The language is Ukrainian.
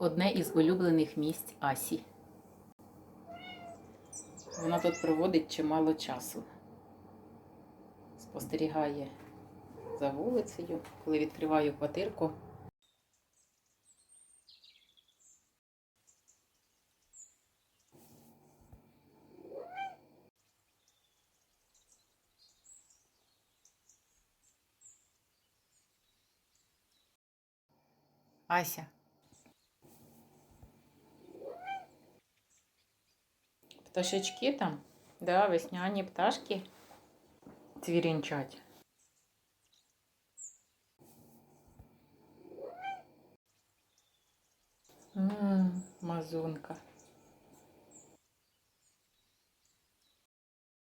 одне із улюблених місць Асі. Вона тут проводить чимало часу. Спостерігає за вулицею, коли відкриваю квартирку. Ася. Пташечки там, да, весняні пташки цвірінчать. М, Мазунка.